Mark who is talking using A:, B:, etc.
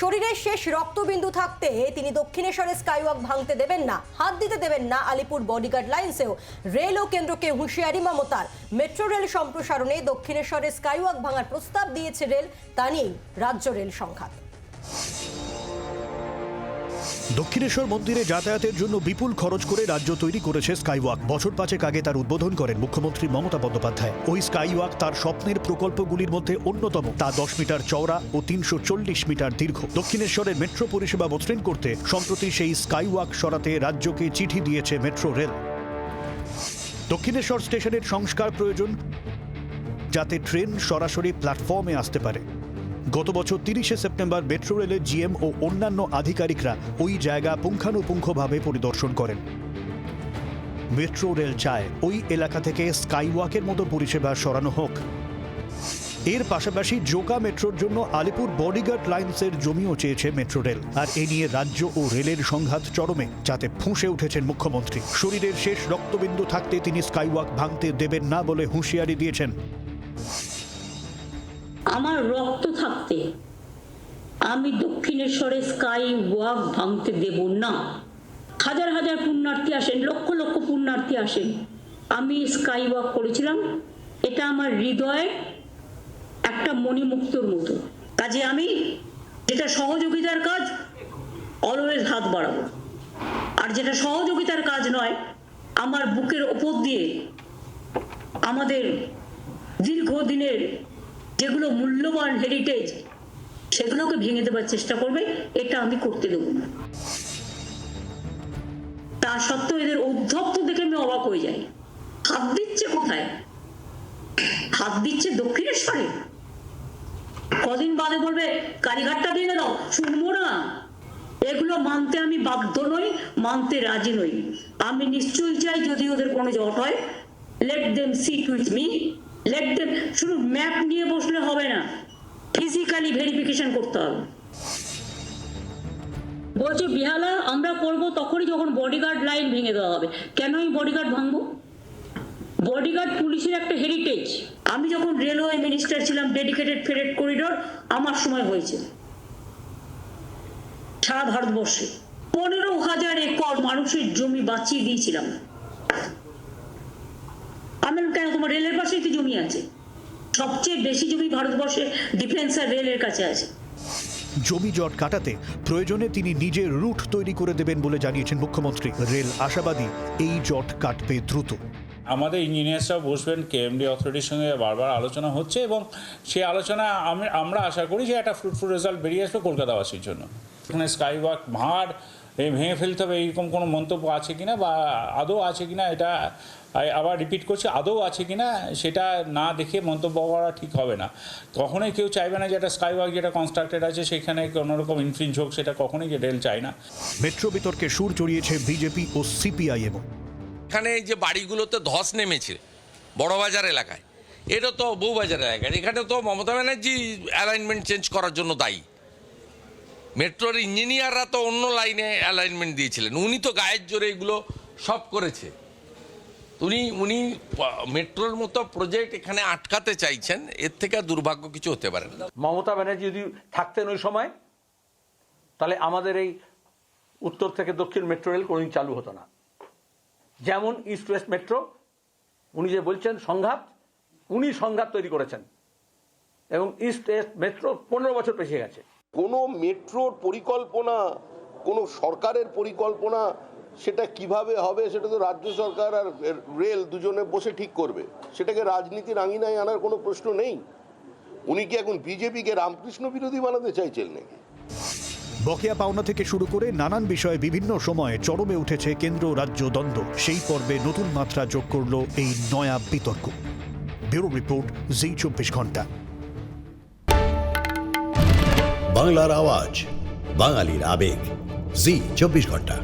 A: শরীরের শেষ রক্তবিন্দু থাকতে তিনি দক্ষিণেশ্বরে স্কাইওয়াক ভাঙতে দেবেন না, হাত দিতে দেবেন না আলিপুর বডিগার্ড লাইন্সেও। রেল ও কেন্দ্রকে হুঁশিয়ারি মমতার। মেট্রো রেল সম্প্রসারণে দক্ষিণেশ্বরে স্কাইওয়াক ভাঙার প্রস্তাব দিয়েছে রেল, তা নিয়েই রাজ্য রেল সংঘাত।
B: দক্ষিণেশ্বর মন্দিরে যাতায়াতের জন্য বিপুল খরচ করে রাজ্য তৈরি করেছে স্কাইওয়াক। বছর পাঁচেক আগে তার উদ্বোধন করেন মুখ্যমন্ত্রী মমতা বন্দ্যোপাধ্যায়। ওই স্কাইওয়াক তার স্বপ্নের প্রকল্পগুলির মধ্যে অন্যতম। তা দশ মিটার চওড়া ও তিনশো চল্লিশ মিটার দীর্ঘ। দক্ষিণেশ্বরের মেট্রো পরিষেবা মসৃণ করতে সম্প্রতি সেই স্কাইওয়াক সরাতে রাজ্যকে চিঠি দিয়েছে মেট্রো রেল। দক্ষিণেশ্বর স্টেশনের সংস্কার প্রয়োজন, যাতে ট্রেন সরাসরি প্ল্যাটফর্মে আসতে পারে। গত বছর তিরিশে সেপ্টেম্বর মেট্রো রেলের জিএম ও অন্যান্য আধিকারিকরা ওই জায়গা পুঙ্খানুপুঙ্খভাবে পরিদর্শন করেন। মেট্রো রেল চায় ওই এলাকা থেকে স্কাইওয়াকের মতো পরিষেবা সরানো হোক। এর পাশাপাশি জোকা মেট্রোর জন্য আলিপুর বডিগার্ড লাইন্সের জমিও চেয়েছে মেট্রো রেল। আর এ নিয়ে রাজ্য ও রেলের সংঘাত চরমে, যাতে ফুঁসে উঠেছেন মুখ্যমন্ত্রী। শরীরের শেষ রক্তবিন্দু থাকতে তিনি স্কাইওয়াক ভাঙতে দেবেন না বলে হুঁশিয়ারি দিয়েছেন।
C: আমার রক্ত থাকতে আমি দক্ষিণেশ্বরে স্কাই ওয়াক ভাঙতে দেব না। হাজার হাজার পুণ্যার্থী আসেন, লক্ষ লক্ষ পুণ্যার্থী আসেন। আমি স্কাই ওয়াক করেছিলাম, এটা আমার হৃদয়ে একটা মণিমুক্তর মতো। কাজে আমি যেটা সহযোগিতার কাজ অলওয়েজ হাত বাড়াবো। আর যেটা সহযোগিতার কাজ নয়, আমার বুকের ওপর দিয়ে আমাদের দীর্ঘদিনের যেগুলো মূল্যবান হেরিটেজ সেগুলোকে ভেঙে দেওয়ার চেষ্টা করবে, এটা আমি করতে দেবো না। তা সত্ত্বেও এদের উদ্ধপ্ত দেখে আমি অবাক হয়ে যাই। হাত দিচ্ছে কোথায়? হাত দিচ্ছে দক্ষিণেশ্বরে। কদিন বাদে বলবে, কালীঘাটটা ভেঙে দাও, শুনব না। এগুলো মানতে আমি বাধ্য নই, মানতে রাজি নই। আমি নিশ্চয়ই চাই যদি ওদের কোনো জট হয় let them sit with me them শুধু ম্যাপ নিয়ে বসলে হবে না ফিজিক্যালি ভেরিফিকেশন করতে হবে। বলছে, বিহালা, আমরা করব তখনই যখন বডিগার্ড লাইন ভেঙে দেওয়া হবে। কেন আমি বডিগার্ড ভাঙবো? বডিগার্ড পুলিশের একটা হেরিটেজ আমি যখন রেলওয়ে মিনিস্টার ছিলাম ডেডিকেটেড ফেরেট করিডোর আমার সময় হয়েছে। সারা ভারতবর্ষে। পনেরো হাজার একর মানুষের জমি বাঁচিয়ে দিয়েছিলাম। আমি কেন তোমার রেলের পাশেই তো জমি আছে? সবচেয়ে বেশি জমি ভারতবর্ষে ডিফেন্স আর রেলের কাছে আছে।
B: জমি জট কাটাতে প্রয়োজনে তিনি নিজের রুট তৈরি করে দেবেন বলে জানিয়েছেন মুখ্যমন্ত্রী। রেল আশাবাদী এই জট কাটবে দ্রুত।
D: আমাদের ইঞ্জিনিয়ার্সরা বসবেন কেএমডি অথরিটির সঙ্গে বারবার আলোচনা হচ্ছে এবং সেই আলোচনা আমি- আমরা আশা করি যে একটা ফ্রুটফুল রেজাল্ট বেরিয়ে আসবে কলকাতাবাসীর জন্য। এখানে স্কাই ওয়াক ভাঁড় এই ভেঙে ফেলতে হবে এইরকম কোনো মন্তব্য আছে কিনা বা আদৌ আছে কিনা এটা আবার রিপিট করছি আদৌ আছে কি না সেটা না দেখে মন্তব্য করা ঠিক হবে না। কখনোই কেউ চাইবে না যে একটা স্কাই ওয়াক যেটা কনস্ট্রাক্টেড আছে সেখানে কোনোরকম ইনফ্রিঞ্জ হোক সেটা কখনোই যে রেল চায় না।
B: মেট্রো বিতর্কে সুর চড়িয়েছে বিজেপি ও সিপিআইএমও
E: এখানে যে বাড়িগুলোতে ধস নেমেছে বড়বাজার এলাকায় এটা তো বউবাজার এলাকায় এখানে তো মমতা ব্যানার্জি অ্যালাইনমেন্ট চেঞ্জ করার জন্য দায়ী। মেট্রোর ইঞ্জিনিয়াররা তো অন্য লাইনে অ্যালাইনমেন্ট দিয়েছিলেন উনি তো গায়ের জোরে এগুলো সব করেছে। উনি উনি মেট্রোর মতো প্রজেক্ট এখানে আটকাতে চাইছেন এর থেকে দুর্ভাগ্য কিছু হতে পারে না।
F: মমতা ব্যানার্জি যদি থাকতেন ওই সময় তাহলে আমাদের এই উত্তর থেকে দক্ষিণ মেট্রো রেল কোনোদিন চালু হতো না। যেমন ইস্ট ওয়েস্ট মেট্রো উনি যে বলছেন সংঘাত উনি সংঘাত তৈরি করেছেন। এবং ইস্ট ওয়েস্ট মেট্রো পনেরো বছর পেছিয়ে গেছে।
G: কোনো মেট্রোর পরিকল্পনা কোনো সরকারের পরিকল্পনা সেটা কীভাবে হবে সেটা তো রাজ্য সরকার আর রেল দুজনে বসে ঠিক করবে। সেটাকে রাজনীতির আঙিনায় আনার কোনো প্রশ্ন নেই। উনি কি এখন বিজেপিকে রামকৃষ্ণ বিরোধী বানাতে চাইছেন নাকি?
B: বকেয়া পাওনা থেকে শুরু করে নানান বিষয়ে বিভিন্ন সময়ে চরমে উঠেছে কেন্দ্র রাজ্য দ্বন্দ্ব। সেই পর্বে নতুন মাত্রা যোগ করল এই নয়া বিতর্ক। ব্যুরো রিপোর্ট জি চব্বিশ ঘণ্টা।
H: বাংলার আওয়াজ বাঙালির আবেগ জি চব্বিশ ঘণ্টা।